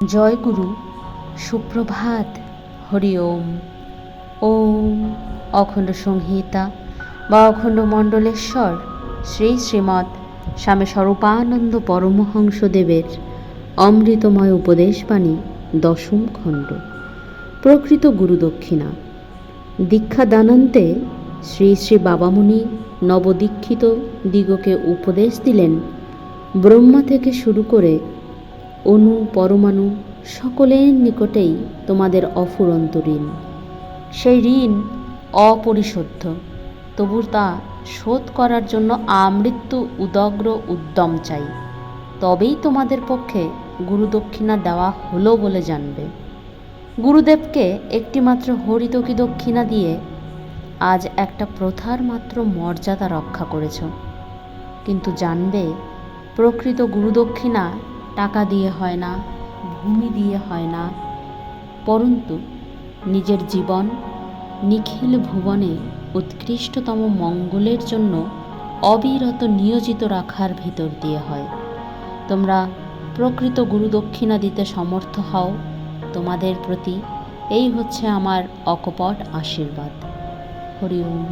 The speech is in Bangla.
জয় গুরু সুপ্রভাত, হরি ওম। ওম অখণ্ড সংহিতা বা অখণ্ড মণ্ডলেশ্বর শ্রী শ্রীমৎ স্বামী স্বরূপানন্দ পরমহংসদেবের অমৃতময় উপদেশবাণী, দশম খণ্ড। প্রকৃত গুরুদক্ষিণা দীক্ষাদানান্তে শ্রী শ্রী বাবামুনি নবদীক্ষিত দিগকে উপদেশ দিলেন, ব্রহ্মা থেকে শুরু করে অণু পরমাণু সকলের নিকটেই তোমাদের অফুরন্ত ঋণ। সেই ঋণ অপরিশোধ্য তবু তা শোধ করার জন্য আমৃত্যু উদগ্র উদ্যম চাই। তবেই তোমাদের পক্ষে গুরুদক্ষিণা দেওয়া হলো বলে জানবে। গুরুদেবকে একটিমাত্র হরিতকি দক্ষিণা দিয়ে আজ একটা প্রথার মাত্র মর্যাদা রক্ষা করেছ। কিন্তু জানবে, প্রকৃত গুরুদক্ষিণা টাকা দিয়ে হয় না, ভূমি দিয়ে হয় না। পরন্তু, নিজের জীবন নিখিল ভুবনে উৎকৃষ্টতম মঙ্গলের জন্য অবিরত নিয়োজিত রাখার ভিতর দিয়ে হয়। তোমরা প্রকৃত গুরুদক্ষিণা দিতে সমর্থ হও, তোমাদের প্রতি এই হচ্ছে আমার অকপট আশীর্বাদ। হরি ওম।